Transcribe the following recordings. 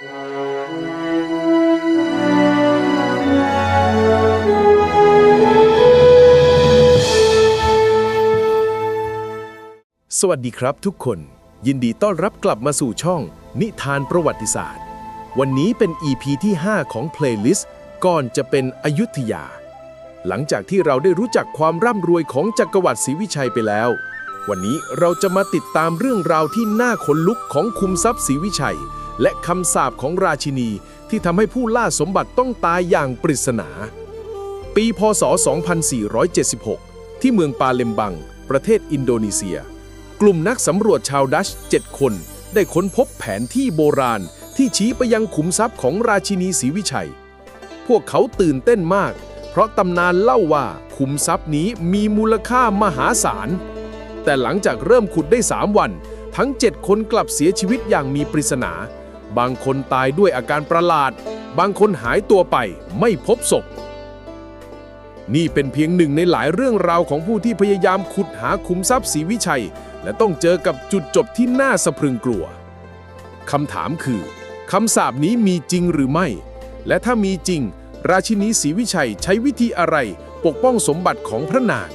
สวัสดีครับทุกคน ยินดีต้อนรับกลับมาสู่ช่อง นิทานประวัติศาสตร์ วันนี้เป็น EP ที่ 5 ของ Playlist ก่อนจะเป็นอยุธยา หลังจากที่เราได้รู้จักความร่ำรวยของจักรวรรดิศรีวิชัยไปแล้ว วันนี้เราจะมาติดตามเรื่องราวที่น่าขนลุกของคุมทรัพย์ศรีวิชัย และคำสาปของราชินีที่ทำให้ผู้ล่าสมบัติต้องตายอย่างปริศนา ปีพศ 2476 ที่เมืองปาเลมบัง ประเทศอินโดนีเซีย กลุ่มนักสำรวจชาวดัช 7 คน ได้ค้นพบแผนที่โบราณที่ชี้ไปยังขุมทรัพย์ของราชินีศรีวิชัย พวกเขาตื่นเต้นมาก เพราะตำนานเล่าว่าขุมทรัพย์นี้มีมูลค่ามหาศาล แต่หลังจากเริ่มขุดได้ 3 วัน ทั้ง 7 คนกลับเสียชีวิตอย่างมีปริศนา บางคนตายด้วยอาการประหลาด บางคนหายตัวไปไม่พบศพ นี่เป็นเพียงหนึ่งในหลายเรื่องราวของผู้ที่พยายามขุดหาขุมทรัพย์ศรีวิชัย และต้องเจอกับจุดจบที่น่าสะพรึงกลัวคำถามคือคำสาปนี้มีจริงหรือไม่ และถ้ามีจริง ราชินีศรีวิชัยใช้วิธีอะไร ปกป้องสมบัติของพระนาง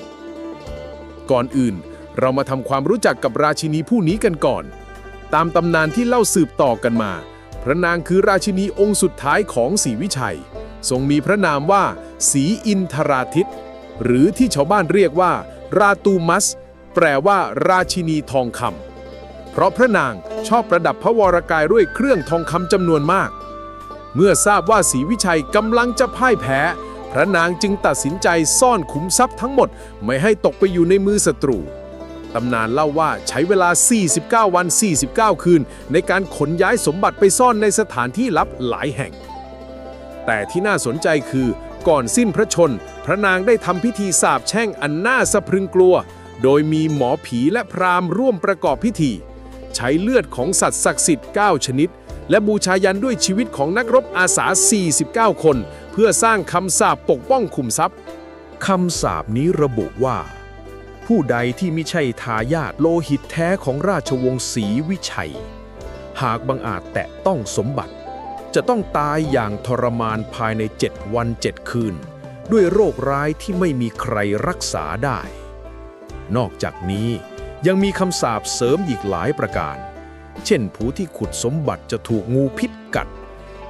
ก่อนอื่น เรามาทำความรู้จักกับราชินีผู้นี้กันก่อน ตามตำนานที่เล่าสืบต่อกันมา พระนางคือราชินีองค์สุดท้ายของศรีวิชัย ทรงมีพระนามว่าศรีอินทราทิตหรือที่ชาวบ้านเรียกว่า ราตูมัส แปลว่า ราชินีทองคำเพราะพระนางชอบประดับพระวรกายด้วยเครื่องทองคำจำนวนมาก เมื่อทราบว่าศรีวิชัยกำลังจะพ่ายแพ้ พระนางจึงตัดสินใจซ่อนขุมทรัพย์ทั้งหมด ไม่ให้ตกไปอยู่ในมือศัตรู ตำนานเล่าว่าใช้เวลา 49 วัน 49 คืน ในการขนย้ายสมบัติไปซ่อนในสถานที่ลับหลายแห่ง แต่ที่น่าสนใจคือก่อนสิ้นพระชน พระนางได้ทำพิธีสาบแช่งอันน่าสะพรึงกลัว โดยมีหมอผีและพราหมณ์ร่วมประกอบพิธี ใช้เลือดของสัตว์ศักดิ์สิทธิ์ 9 ชนิด และบูชายันด้วยชีวิตของนักรบอาสา 49 คน เพื่อสร้างคำสาปปกป้องขุมทรัพย์คำสาปนี้ระบุว่า ผู้ใดที่ไม่ใช่ทายาทโลหิตแท้ของราชวงศ์ศรีวิชัย หากบังอาจแตะต้องสมบัติ จะต้องตายอย่างทรมานภายในเจ็ดวันเจ็ดคืน ด้วยโรคร้ายที่ไม่มีใครรักษาได้ นอกจากนี้ยังมีคำสาปเสริมอีกหลายประการ เช่นผู้ที่ขุดสมบัติจะถูกงูพิษกัด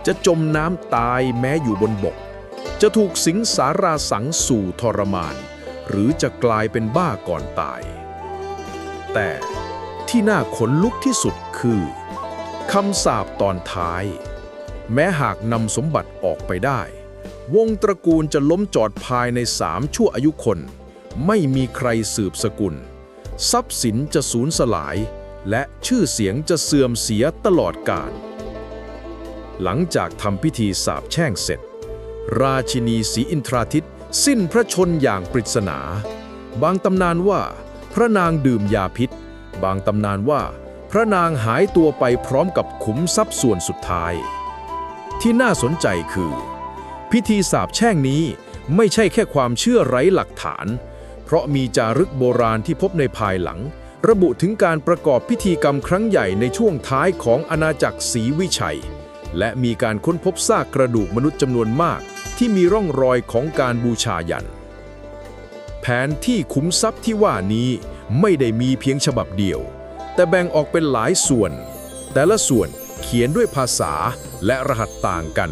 จะจมน้ำตายแม้อยู่บนบก จะถูกสิงสาราสังสู่ทรมาน หรือจะกลายเป็นบ้าก่อนตาย แต่ที่น่าขนลุกที่สุดคือคำสาปตอนท้าย แม้หากนำสมบัติออกไปได้ วงตระกูลจะล้มจอดภายในสามชั่วอายุคน ไม่มีใครสืบสกุล ทรัพย์สินจะสูญสลาย และชื่อเสียงจะเสื่อมเสียตลอดกาลหลังจากทำพิธีสาปแช่งเสร็จ ราชินีศรีอินทราทิต สิ้นพระชนอย่างปริศนา บางตำนานว่า พระนางดื่มยาพิษ บางตำนานว่า พระนางหายตัวไปพร้อมกับขุมทรัพย์ส่วนสุดท้าย ที่น่าสนใจคือ พิธีสาปแช่งนี้ไม่ใช่แค่ความเชื่อไร้หลักฐาน เพราะมีจารึกโบราณที่พบในภายหลัง ระบุถึงการประกอบพิธีกรรมครั้งใหญ่ในช่วงท้ายของอาณาจักรศรีวิชัย และมีการค้นพบซากกระดูกมนุษย์จำนวนมาก ที่มีร่องรอยของการบูชายัน แผนที่ขุมทรัพย์ที่ว่านี้ไม่ได้มีเพียงฉบับเดียว แต่แบ่งออกเป็นหลายส่วน แต่ละส่วนเขียนด้วยภาษาและรหัสต่างกัน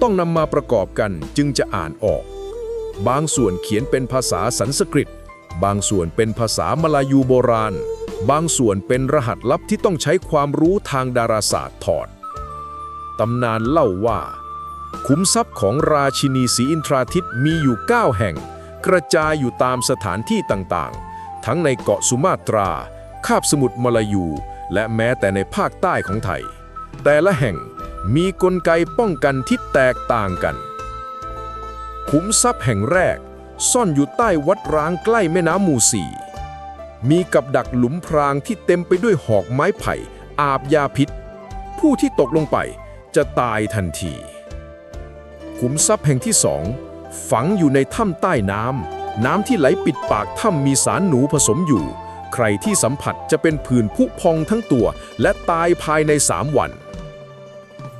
ต้องนำมาประกอบกันจึงจะอ่านออก บางส่วนเขียนเป็นภาษาสันสกฤต บางส่วนเป็นภาษามลายูโบราณ บางส่วนเป็นรหัสลับที่ต้องใช้ความรู้ทางดาราศาสตร์ถอดตำนานเล่าว่า ขุมทรัพย์ของราชินีศรีอินทราทิตมีอยู่ 9 แห่ง กระจายอยู่ตามสถานที่ต่างๆ ทั้งในเกาะสุมาตรา คาบสมุทรมลายู และแม้แต่ในภาคใต้ของไทย แต่ละแห่งมีกลไกป้องกันที่แตกต่างกัน ขุมทรัพย์แห่งแรก ซ่อนอยู่ใต้วัดร้างใกล้แม่น้ำมูสี มีกับดักหลุมพรางที่เต็มไปด้วยหอกไม้ไผ่ อาบยาพิษ ผู้ที่ตกลงไปจะตายทันที ขุมทรัพย์แห่งที่สองฝังอยู่ในถ้ำใต้น้ำน้ำที่ไหลปิดปากถ้ำมีสารหนูผสมอยู่ ใครที่สัมผัสจะเป็นผื่นผุพองทั้งตัว และตายภายในสามวัน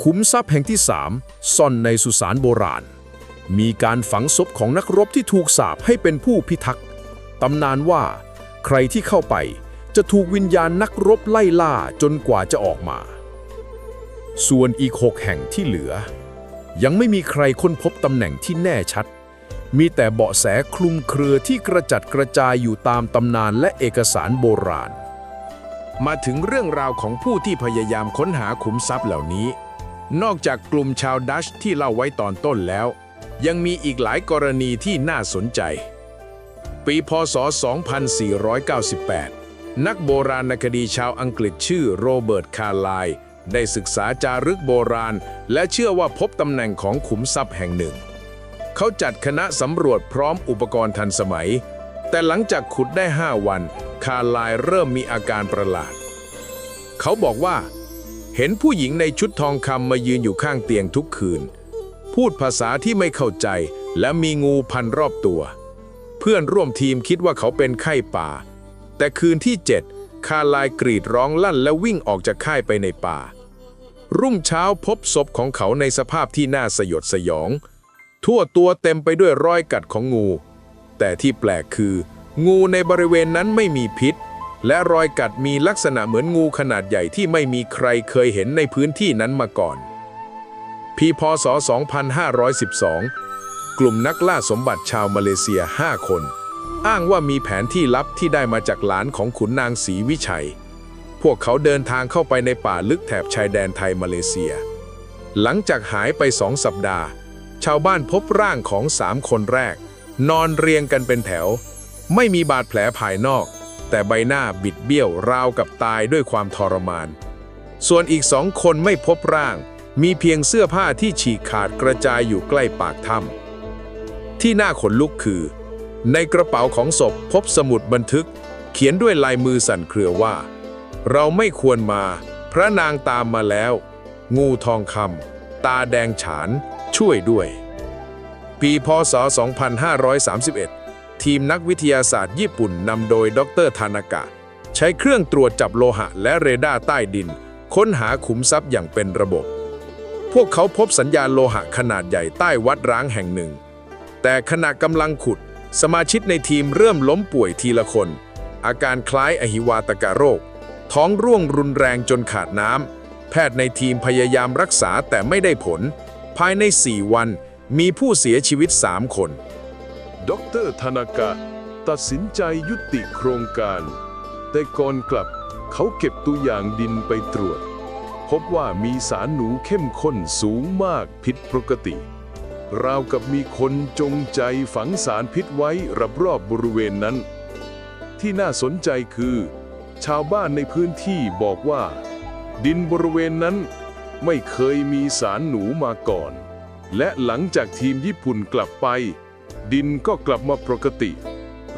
ขุมทรัพย์แห่งที่สามซ่อนในสุสานโบราณ มีการฝังศพของนักรบที่ถูกสาปให้เป็นผู้พิทักษ์ตำนานว่า ใครที่เข้าไปจะถูกวิญญาณนักรบไล่ล่าจนกว่าจะออกมา ส่วนอีกหกแห่งที่เหลือ ยังไม่มีใครค้นพบตำแหน่งที่แน่ชัด มีแต่เบาะแสคลุมเครือที่กระจัดกระจายอยู่ตามตำนานและเอกสารโบราณ มาถึงเรื่องราวของผู้ที่พยายามค้นหาขุมทรัพย์เหล่านี้ นอกจากกลุ่มชาวดัชที่เล่าไว้ตอนต้นแล้ว ยังมีอีกหลายกรณีที่น่าสนใจ ปีพศ 2498 นักโบราณคดีชาวอังกฤษชื่อโรเบิร์ตคาร์ไลน์ ได้ศึกษาจารึกโบราณ และเชื่อว่าพบตำแหน่งของขุมทรัพย์แห่งหนึ่ง เขาจัดคณะสำรวจพร้อมอุปกรณ์ทันสมัย แต่หลังจากขุดได้ 5 วัน คาร์ไลน์เริ่มมีอาการประหลาด เขาบอกว่า เห็นผู้หญิงในชุดทองคำมายืนอยู่ข้างเตียงทุกคืน พูดภาษาที่ไม่เข้าใจ และมีงูพันรอบตัว เพื่อนร่วมทีมคิดว่าเขาเป็นไข้ป่า แต่คืนที่ 7 คาลน์กรีดร้องลั่นและวิ่งออกจากค่ายไปในป่า รุ่งเช้าพบศพของเขาในสภาพที่น่าสยดสยอง ทั่วตัวเต็มไปด้วยรอยกัดของงู แต่ที่แปลกคือ งูในบริเวณนั้นไม่มีพิษ และรอยกัดมีลักษณะเหมือนงูขนาดใหญ่ที่ไม่มีใครเคยเห็นในพื้นที่นั้นมาก่อน พีพศ 2512 กลุ่มนักล่าสมบัติชาวมาเลเซีย 5 คน อ้างว่ามีแผนที่ลับที่ได้มาจากหลานของขุนนางศรีวิชัย พวกเขาเดินทางเข้าไปในป่าลึกแถบชายแดนไทยมาเลเซีย หลังจากหายไปสองสัปดาห์ ชาวบ้านพบร่างของสามคนแรก นอนเรียงกันเป็นแถว ไม่มีบาดแผลภายนอก แต่ใบหน้าบิดเบี้ยวราวกับตายด้วยความทรมาน ส่วนอีกสองคนไม่พบร่าง มีเพียงเสื้อผ้าที่ฉีกขาดกระจายอยู่ใกล้ปากถ้ำที่น่าขนลุกคือ ในกระเป๋าของศพพบสมุดบันทึก เขียนด้วยลายมือสั่นเครือว่า เราไม่ควรมา พระนางตามมาแล้ว งูทองคำตาแดงฉาน ช่วยด้วย ปีพศ 2531 ทีมนักวิทยาศาสตร์ญี่ปุ่นนำโดยดรทานากะ ใช้เครื่องตรวจจับโลหะและเรดาร์ใต้ดิน ค้นหาขุมทรัพย์อย่างเป็นระบบ พวกเขาพบสัญญาณโลหะขนาดใหญ่ใต้วัดร้างแห่งหนึ่ง แต่ขณะกำลังขุด สมาชิกในทีมเริ่มล้มป่วยทีละคน อาการคล้ายอหิวาตกโรค ท้องร่วงรุนแรงจนขาดน้ำ แพทย์ในทีมพยายามรักษาแต่ไม่ได้ผล ภายใน 4 วันมีผู้เสียชีวิต 3 คน ดรธนากะ ตัดสินใจยุติโครงการ แต่ก่อนกลับเขาเก็บตัวอย่างดินไปตรวจ พบว่ามีสารหนูเข้มข้นสูงมากผิดปกติ ราวกับมีคนจงใจฝังสารพิษไว้รอบๆบริเวณนั้น ที่น่าสนใจคือ ชาวบ้านในพื้นที่บอกว่า ดินบริเวณนั้นไม่เคยมีสารหนูมาก่อน และหลังจากทีมญี่ปุ่นกลับไป ดินก็กลับมาปกติ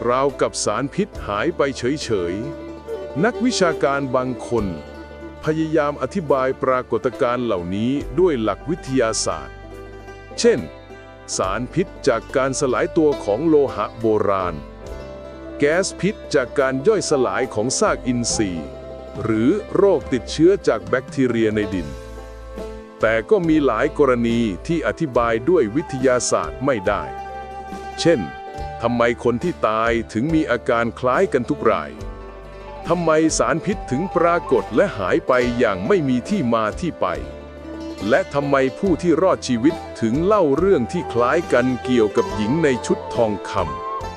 ราวกับสารพิษหายไปเฉยๆ นักวิชาการบางคน พยายามอธิบายปรากฏการณ์เหล่านี้ด้วยหลักวิทยาศาสตร์ เช่น สารพิษจากการสลายตัวของโลหะโบราณ แก๊สพิษจากการย่อยสลายของซากอินทรีย์ หรือโรคติดเชื้อจากแบคทีเรียในดิน แต่ก็มีหลายกรณีที่อธิบายด้วยวิทยาศาสตร์ไม่ได้ เช่นทำไมคนที่ตายถึงมีอาการคล้ายกันทุกราย ทำไมสารพิษถึงปรากฏและหายไปอย่างไม่มีที่มาที่ไป และทำไมผู้ที่รอดชีวิตถึงเล่าเรื่องที่คล้ายกันเกี่ยวกับหญิงในชุดทองค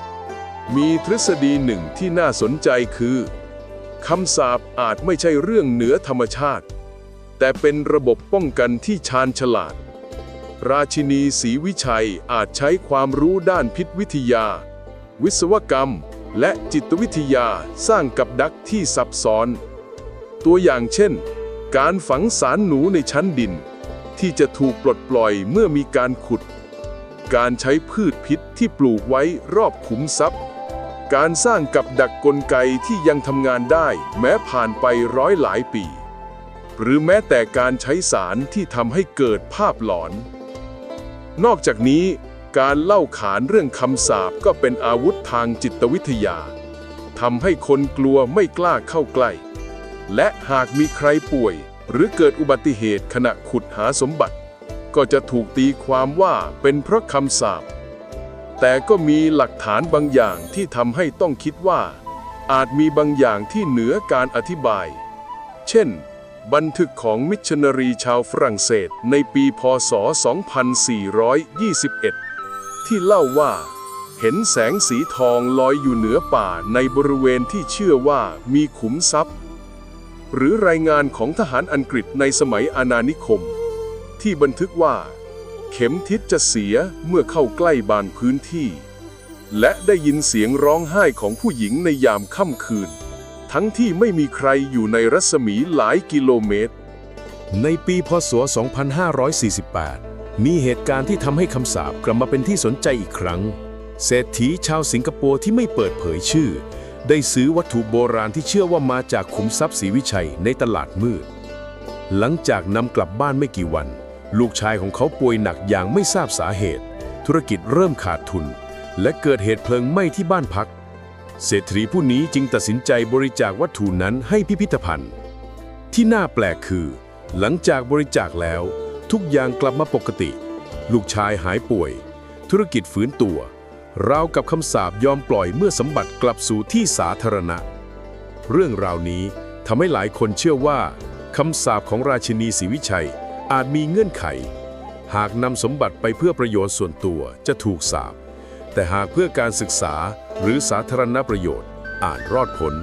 ำมีทฤษฎีหนึ่งที่น่าสนใจคือคำสาปอาจไม่ใช่เรื่องเหนือธรรมชาติ แต่เป็นระบบป้องกันที่ชาญฉลาด ราชินีศรีวิชัยอาจใช้ความรู้ด้านพิษวิทยา วิศวกรรม และจิตวิทยาสร้างกับดักที่ซับซ้อน ตัวอย่างเช่น การฝังสารหนูในชั้นดิน ที่จะถูกปลดปล่อยเมื่อมีการขุด การใช้พืชพิษที่ปลูกไว้รอบขุมทรัพย์ การสร้างกับดักกลไกที่ยังทำงานได้แม้ผ่านไปร้อยหลายปี หรือแม้แต่การใช้สารที่ทำให้เกิดภาพหลอน นอกจากนี้การเล่าขานเรื่องคำสาปก็เป็นอาวุธทางจิตวิทยาทำให้คนกลัวไม่กล้าเข้าใกล้ และหากมีใครป่วย หรือเกิดอุบัติเหตุขณะขุดหาสมบัติ ก็จะถูกตีความว่าเป็นเพราะคำสาปแต่ก็มีหลักฐานบางอย่างที่ทำให้ต้องคิดว่า อาจมีบางอย่างที่เหนือการอธิบาย เช่น บันทึกของมิชชันนารีชาวฝรั่งเศสในปีพศ 2421 ที่เล่าว่า เห็นแสงสีทองลอยอยู่เหนือป่าในบริเวณที่เชื่อว่ามีขุมทรัพย์ หรือรายงานของทหารอังกฤษในสมัยอาณานิคม ที่บันทึกว่า เข็มทิศจะเสียเมื่อเข้าใกล้บานพื้นที่ และได้ยินเสียงร้องไห้ของผู้หญิงในยามค่ำคืน ทั้งที่ไม่มีใครอยู่ในรัศมีหลายกิโลเมตร ในปีพศ 2548 มีเหตุการณ์ที่ทำให้คำสาปกลับมาเป็นที่สนใจอีกครั้ง เศรษฐีชาวสิงคโปร์ที่ไม่เปิดเผยชื่อ ได้ซื้อวัตถุโบราณที่เชื่อว่ามาจากขุมทรัพย์ศรีวิชัยในตลาดมืด หลังจากนำกลับบ้านไม่กี่วัน ลูกชายของเขาป่วยหนักอย่างไม่ทราบสาเหตุ ธุรกิจเริ่มขาดทุน และเกิดเหตุเพลิงไหม้ที่บ้านพัก เศรษฐีผู้นี้จึงตัดสินใจบริจาควัตถุนั้นให้พิพิธภัณฑ์ ที่น่าแปลกคือ หลังจากบริจาคแล้ว ทุกอย่างกลับมาปกติ ลูกชายหายป่วย ธุรกิจฟื้นตัว ราวกับคำสาปยอมปล่อยเมื่อสมบัติกลับสู่ที่สาธารณะ เรื่องราวนี้ทำให้หลายคนเชื่อว่าคำสาปของราชินีศรีวิชัยอาจมีเงื่อนไข หากนำสมบัติไปเพื่อประโยชน์ส่วนตัวจะถูกสาปแต่หากเพื่อการศึกษาหรือสาธารณประโยชน์อาจรอดพ้น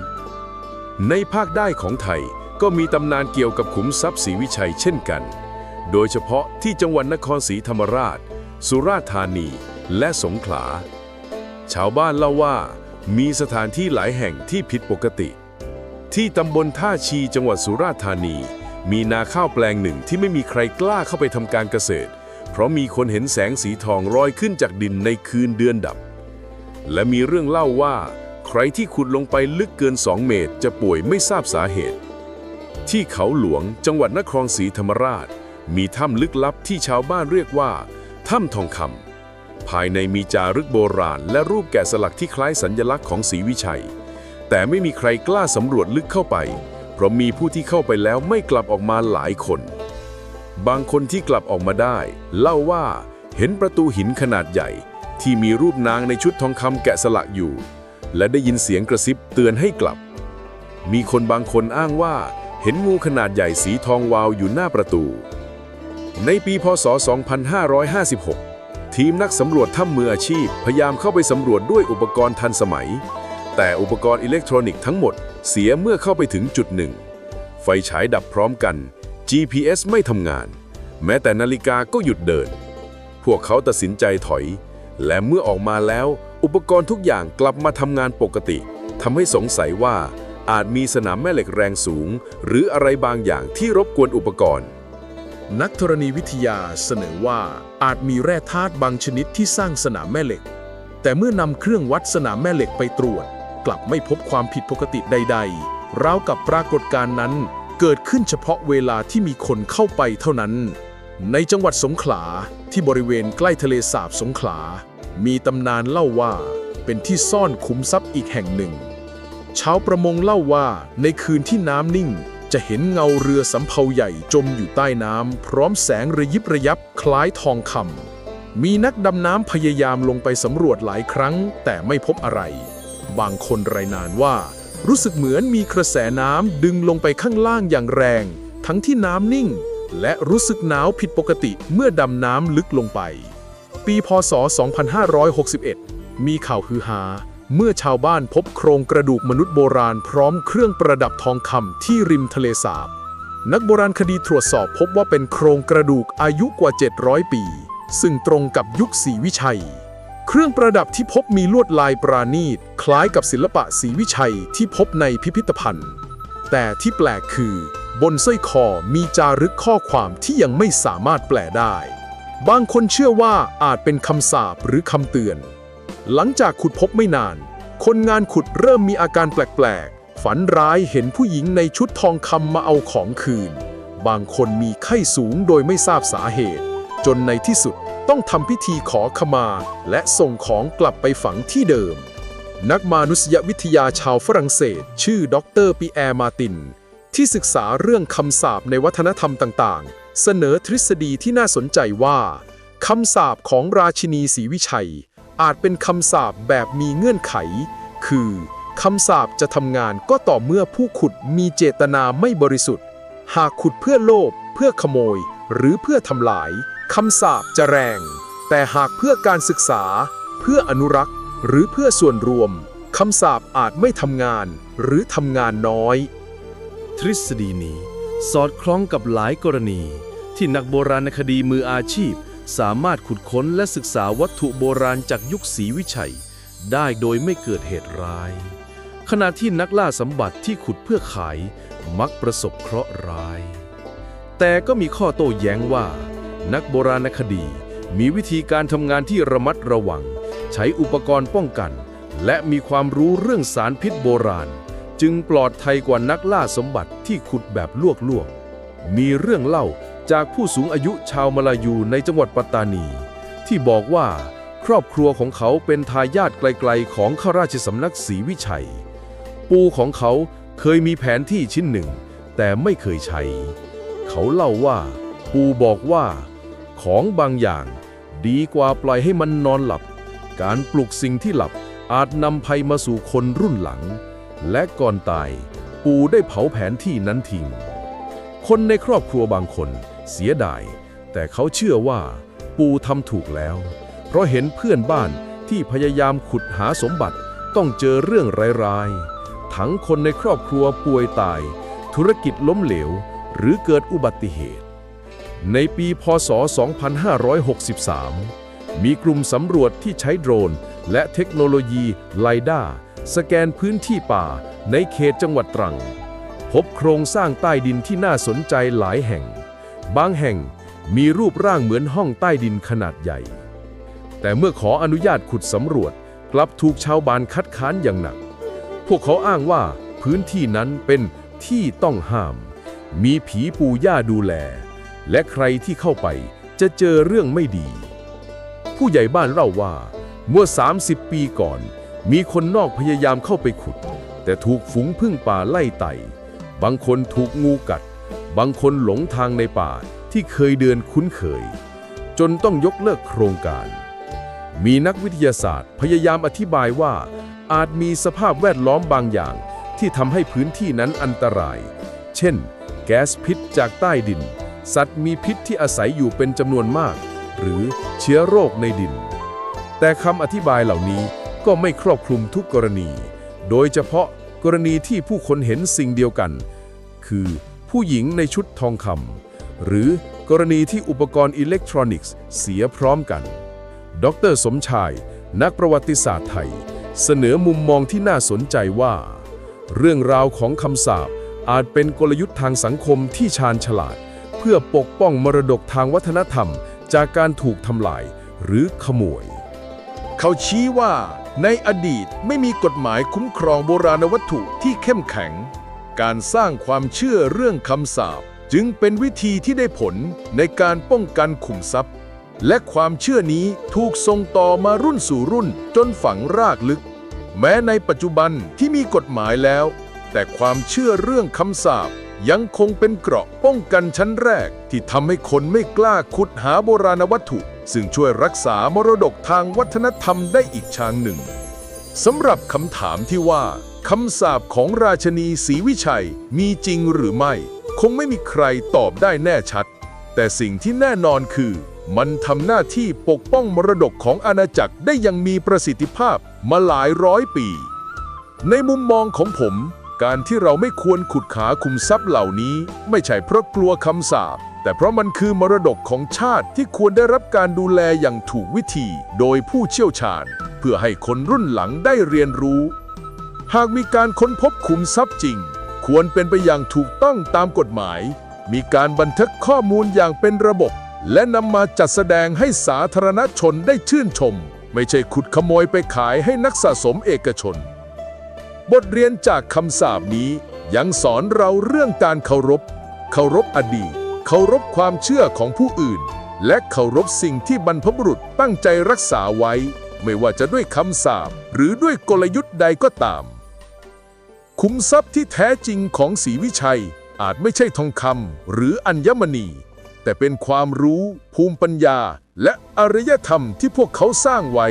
ในภาคใต้ของไทยก็มีตำนานเกี่ยวกับขุมทรัพย์ศรีวิชัยเช่นกัน โดยเฉพาะที่จังหวัดนครศรีธรรมราช สุราษฎร์ธานี และสงขลา ชาวบ้านเล่าว่า มีสถานที่หลายแห่งที่ผิดปกติ ที่ตำบลท่าชีจังหวัดสุราษฎร์ธานี มีนาข้าวแปลงหนึ่งที่ไม่มีใครกล้าเข้าไปทำการเกษตร เพราะมีคนเห็นแสงสีทองลอยขึ้นจากดินในคืนเดือนดับ และมีเรื่องเล่าว่า ใครที่ขุดลงไปลึกเกิน 2 เมตรจะป่วยไม่ทราบสาเหตุ ที่เขาหลวงจังหวัดนครศรีธรรมราช มีถ้ำลึกลับที่ชาวบ้านเรียกว่าถ้ำทองคำ ภายในมีจารึกโบราณ และรูปแกะสลักที่คล้ายสัญลักษณ์ของศรีวิชัย แต่ไม่มีใครกล้าสำรวจลึกเข้าไป เพราะมีผู้ที่เข้าไปแล้วไม่กลับออกมาหลายคน บางคนที่กลับออกมาได้ เล่าว่าเห็นประตูหินขนาดใหญ่ ที่มีรูปนางในชุดทองคำแกะสลักอยู่ และได้ยินเสียงกระซิบเตือนให้กลับ มีคนบางคนอ้างว่าเห็นงูขนาดใหญ่สีทองวาวอยู่หน้าประตู ในปีพศ 2556 ทีมนักสำรวจถ้ำมืออาชีพ พยายามเข้าไปสำรวจด้วยอุปกรณ์ทันสมัย แต่อุปกรณ์อิเล็กทรอนิกส์ทั้งหมดเสียเมื่อเข้าไปถึงจุดหนึ่ง ไฟฉายดับพร้อมกัน GPS ไม่ทำงาน แม้แต่นาฬิกาก็หยุดเดิน พวกเขาตัดสินใจถอย และเมื่อออกมาแล้ว อุปกรณ์ทุกอย่างกลับมาทำงานปกติทำให้สงสัยว่าอาจมีสนามแม่เหล็กแรงสูง หรืออะไรบางอย่างที่รบกวนอุปกรณ์ นักธรณีวิทยาเสนอว่าอาจมีแร่ธาตุบางชนิดที่สร้างสนามแม่เหล็ก แต่เมื่อนำเครื่องวัดสนามแม่เหล็กไปตรวจ กลับไม่พบความผิดปกติใดๆราวกับปรากฏการณ์นั้นเกิดขึ้นเฉพาะเวลาที่มีคนเข้าไปเท่านั้น ในจังหวัดสงขลาที่บริเวณใกล้ทะเลสาบสงขลา มีตำนานเล่าว่าเป็นที่ซ่อนขุมทรัพย์อีกแห่งหนึ่ง ชาวประมงเล่าว่าในคืนที่น้ำนิ่ง จะเห็นเงาเรือสำเภาใหญ่จมอยู่ใต้น้ำพร้อมแสงระยิบระยับคล้ายทองคำมีนักดำน้ำพยายามลงไปสำรวจหลายครั้ง แต่ไม่พบอะไร บางคนรายนานว่า รู้สึกเหมือนมีกระแสน้ำดึงลงไปข้างล่างอย่างแรง ทั้งที่น้ำนิ่ง และรู้สึกหนาวผิดปกติเมื่อดำน้ำลึกลงไป ปีพศ 2561 มีข่าวฮือฮา เมื่อชาวบ้านพบโครงกระดูกมนุษย์โบราณพร้อมเครื่องประดับทองคำที่ริมทะเลสาบ นักโบราณคดีตรวจสอบพบว่าเป็นโครงกระดูกอายุกว่า 700 ปี ซึ่งตรงกับยุคศรีวิชัย เครื่องประดับที่พบมีลวดลายปราณีต คล้ายกับศิลปะศรีวิชัยที่พบในพิพิธภัณฑ์ แต่ที่แปลกคือบนสร้อยคอมีจารึกข้อความที่ยังไม่สามารถแปลได้ บางคนเชื่อว่าอาจเป็นคำสาปหรือคำเตือน หลังจากขุดพบไม่นาน คนงานขุดเริ่มมีอาการแปลกๆ ฝันร้ายเห็นผู้หญิงในชุดทองคำมาเอาของคืน บางคนมีไข้สูงโดยไม่ทราบสาเหตุ จนในที่สุดต้องทำพิธีขอขมา และส่งของกลับไปฝังที่เดิม นักมานุษยวิทยาชาวฝรั่งเศส ชื่อดรปีแอร์มาติน ที่ศึกษาเรื่องคำสาปในวัฒนธรรมต่างๆ เสนอทฤษฎีที่น่าสนใจว่าคำสาปของราชินีศรีวิชัย อาจเป็นคำสาปแบบมีเงื่อนไข คือคำสาปจะทำงานก็ต่อเมื่อผู้ขุดมีเจตนาไม่บริสุทธิ์ หากขุดเพื่อโลภเพื่อขโมย หรือเพื่อทำลายคำสาปจะแรง แต่หากเพื่อการศึกษา เพื่ออนุรักษ์ หรือเพื่อส่วนรวมคำสาปอาจไม่ทำงาน หรือทำงานน้อย ทฤษฎีนี้ สอดคล้องกับหลายกรณี ที่นักโบราณคดีมืออาชีพ สามารถขุดค้นและศึกษาวัตถุโบราณจากยุคศรีวิชัย ได้โดยไม่เกิดเหตุร้าย ขณะที่นักล่าสมบัติที่ขุดเพื่อขายมักประสบเคราะห์ร้าย แต่ก็มีข้อโต้แย้งว่า นักโบราณคดีมีวิธีการทำงานที่ระมัดระวัง ใช้อุปกรณ์ป้องกัน และมีความรู้เรื่องสารพิษโบราณ จึงปลอดภัยกว่านักล่าสมบัติที่ขุดแบบลวกๆ มีเรื่องเล่า จากผู้สูงอายุชาวมลายูในจังหวัดปัตตานี ที่บอกว่าครอบครัวของเขาเป็นทายาทไกลๆของข้าราชสำนักศรีวิชัย ปู่ของเขาเคยมีแผนที่ชิ้นหนึ่ง แต่ไม่เคยใช้ เขาเล่าว่า ปู่บอกว่า ของบางอย่างดีกว่าปล่อยให้มันนอนหลับ การปลุกสิ่งที่หลับอาจนำภัยมาสู่คนรุ่นหลัง และก่อนตาย ปู่ได้เผาแผนที่นั้นทิ้ง คนในครอบครัวบางคนเสียดาย แต่เขาเชื่อว่า ปูทำถูกแล้ว เพราะเห็นเพื่อนบ้านที่พยายามขุดหาสมบัติต้องเจอเรื่องร้ายๆ ทั้งคนในครอบครัวป่วยตาย ธุรกิจล้มเหลว หรือเกิดอุบัติเหตุ ในปีพศ 2563 มีกลุ่มสำรวจที่ใช้โดรน และเทคโนโลยีไลด้าสแกนพื้นที่ป่าในเขตจังหวัดตรัง พบโครงสร้างใต้ดินที่น่าสนใจหลายแห่ง บางแห่งมีรูปร่างเหมือนห้องใต้ดินขนาดใหญ่ แต่เมื่อขออนุญาตขุดสำรวจ กลับถูกชาวบ้านคัดค้านอย่างหนัก พวกเขาอ้างว่าพื้นที่นั้นเป็นที่ต้องห้าม มีผีปู่ย่าดูแล และใครที่เข้าไปจะเจอเรื่องไม่ดี ผู้ใหญ่บ้านเล่าว่าเมื่อ 30 ปีก่อน มีคนนอกพยายามเข้าไปขุด แต่ถูกฝูงพึ่งป่าไล่ไต่ บางคนถูกงูกัด บางคนหลงทางในป่าที่เคยเดินคุ้นเคย จนต้องยกเลิกโครงการ มีนักวิทยาศาสตร์พยายามอธิบายว่า อาจมีสภาพแวดล้อมบางอย่าง ที่ทำให้พื้นที่นั้นอันตราย เช่น แก๊สพิษจากใต้ดิน สัตว์มีพิษที่อาศัยอยู่เป็นจำนวนมาก หรือเชื้อโรคในดิน แต่คำอธิบายเหล่านี้ก็ไม่ครอบคลุมทุกกรณี โดยเฉพาะกรณีที่ผู้คนเห็นสิ่งเดียวกัน คือ ผู้หญิงในชุดทองคำหรือกรณีที่อุปกรณ์อิเล็กทรอนิกส์เสียพร้อมกัน ดรสมชาย นักประวัติศาสตร์ไทย เสนอมุมมองที่น่าสนใจว่า เรื่องราวของคำสาปอาจเป็นกลยุทธ์ทางสังคมที่ชาญฉลาด เพื่อปกป้องมรดกทางวัฒนธรรม จากการถูกทำลายหรือขโมย เขาชี้ว่าในอดีตไม่มีกฎหมายคุ้มครองโบราณวัตถุที่เข้มแข็ง การสร้างความเชื่อเรื่องคำสาปจึงเป็นวิธีที่ได้ผลในการป้องกันขุมทรัพย์ และความเชื่อนี้ถูกส่งต่อมารุ่นสู่รุ่นจนฝังรากลึก แม้ในปัจจุบันที่มีกฎหมายแล้ว แต่ความเชื่อเรื่องคำสาปยังคงเป็นเกราะป้องกันชั้นแรก ที่ทำให้คนไม่กล้าขุดหาโบราณวัตถุ ซึ่งช่วยรักษามรดกทางวัฒนธรรมได้อีกทางหนึ่งสำหรับคำถามที่ว่า คำสาปของราชนีศรีวิชัยมีจริงหรือไม่ คงไม่มีใครตอบได้แน่ชัด แต่สิ่งที่แน่นอนคือ มันทำหน้าที่ปกป้องมรดกของอาณาจักรได้อยังมีประสิทธิภาพมาหลายร้อยปี ในมุมมองของผม การที่เราไม่ควรขุดขาคุมทรัพย์เหล่านี้ ไม่ใช่เพราะกลัวคำสาปแต่เพราะมันคือมรดกของชาติที่ควรได้รับการดูแลอย่างถูกวิธี โดยผู้เชี่ยวชาญ เพื่อให้คนรุ่นหลังได้เรียนรู้ หากมีการค้นพบขุมทรัพย์จริง ควรเป็นไปอย่างถูกต้องตามกฎหมาย มีการบันทึกข้อมูลอย่างเป็นระบบ และนำมาจัดแสดงให้สาธารณชนได้ชื่นชม ไม่ใช่ขุดขโมยไปขายให้นักสะสมเอกชน บทเรียนจากคำสาปนี้ยังสอนเราเรื่องการเคารพ เคารพอดีต เคารพความเชื่อของผู้อื่น และเคารพสิ่งที่บรรพบุรุษตั้งใจรักษาไว้ ไม่ว่าจะด้วยคำสาปหรือด้วยกลยุทธ์ใดก็ตาม คุ้มทรัพย์ที่แท้จริงของศรีวิชัย อาจไม่ใช่ทองคำหรืออัญมณี แต่เป็นความรู้ ภูมิปัญญา และอารยธรรมที่พวกเขาสร้างไว้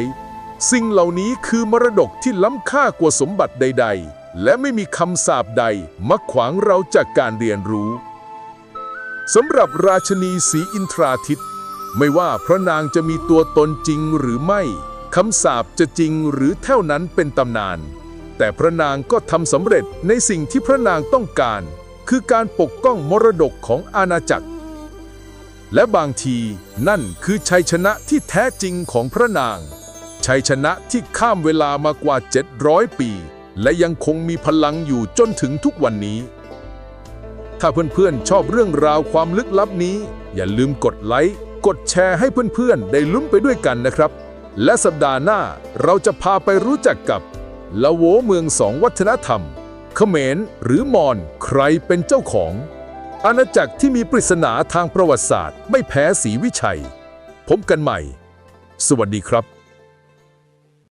สิ่งเหล่านี้คือมรดกที่ล้ำค่ากว่าสมบัติใด ๆ และไม่มีคำสาปใดมาขวางเราจากการเรียนรู้สำหรับราชนีสีอินทราทิต ไม่ว่าพระนางจะมีตัวตนจริงหรือไม่คำสาปจะจริงหรือเท่านั้นเป็นตำนาน แต่พระนางก็ทำสำเร็จในสิ่งที่พระนางต้องการ คือการปกป้องมรดกของอาณาจักร และบางทีนั่นคือชัยชนะที่แท้จริงของพระนาง ชัยชนะที่ข้ามเวลามากว่า 700 ปี และยังคงมีพลังอยู่จนถึงทุกวันนี้ ถ้าเพื่อนๆชอบเรื่องราวความลึกลับนี้ อย่าลืมกดไลค์กดแชร์ให้เพื่อนๆ ได้ลุ้นไปด้วยกันนะครับ และสัปดาห์หน้าเราจะพาไปรู้จักกับ ละโวเมืองสองวัฒนธรรม เขมรหรือมอญใครเป็นเจ้าของ อาณาจักรที่มีปริศนาทางประวัติศาสตร์ ไม่แพ้สีวิชัย พบกันใหม่ สวัสดีครับ